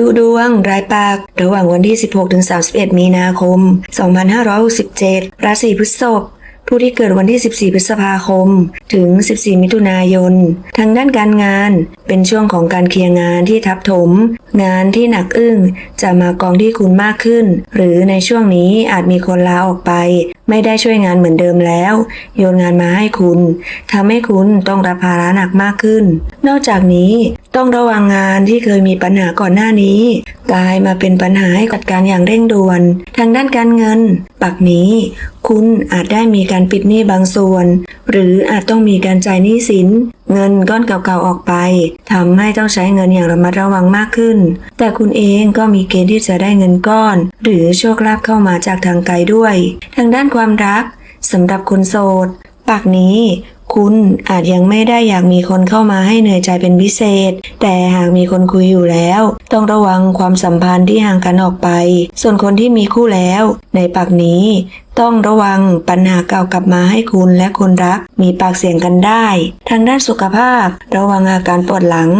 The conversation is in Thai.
ดูดวงรายปาก ระหว่างวันที่ 16-31 มีนาคม 2567 ราศีพฤษภผู้ที่เกิดวันที่ 14 พฤษภาคม ถึง 14 มิถุนายน ทางด้านการงานเป็นช่วงของการเคลียร์งานที่ทับถม งานที่หนักอึ้งจะมากองที่คุณมากขึ้น หรือในช่วงนี้อาจมีคนลาออกไป ไม่ได้ช่วยงานเหมือนเดิมแล้ว โยนงานมาให้คุณทำให้คุณต้องรับภาระหนักมากขึ้น นอกจากนี้ต้องระวังงานที่เคยมีปัญหาก่อนหน้านี้ กลายมาเป็นปัญหาให้จัดการอย่างเร่งด่วน ทางด้านการเงิน ปักนี้ คุณอาจได้มีการปิดหนี้บางส่วน หรืออาจต้ององมีการจ่ายหนี้สิน เงินก้อนเก่าๆออกไปทำให้ต้องใช้เงินอย่างระมัดระวังมากขึ้น แต่คุณเองก็มีเกณฑ์ที่จะได้เงินก้อน หรือโชคลาภเข้ามาจากทางไกลด้วย ทางด้านความรักสำหรับคนโสดปากนี้ คุณอาจยังไม่ได้อยากมีคนเข้ามาให้เหนื่อยใจเป็นพิเศษ แต่หากมีคนคุยอยู่แล้ว ต้องระวังความสัมพันธ์ที่ห่างกันออกไป ส่วนคนที่มีคู่แล้ว ในปากนี้ ต้องระวังปัญหาเก่ากลับมาให้คุณและคนรัก มีปากเสียงกันได้ ทางด้านสุขภาพ ระวังอาการปวดหลัง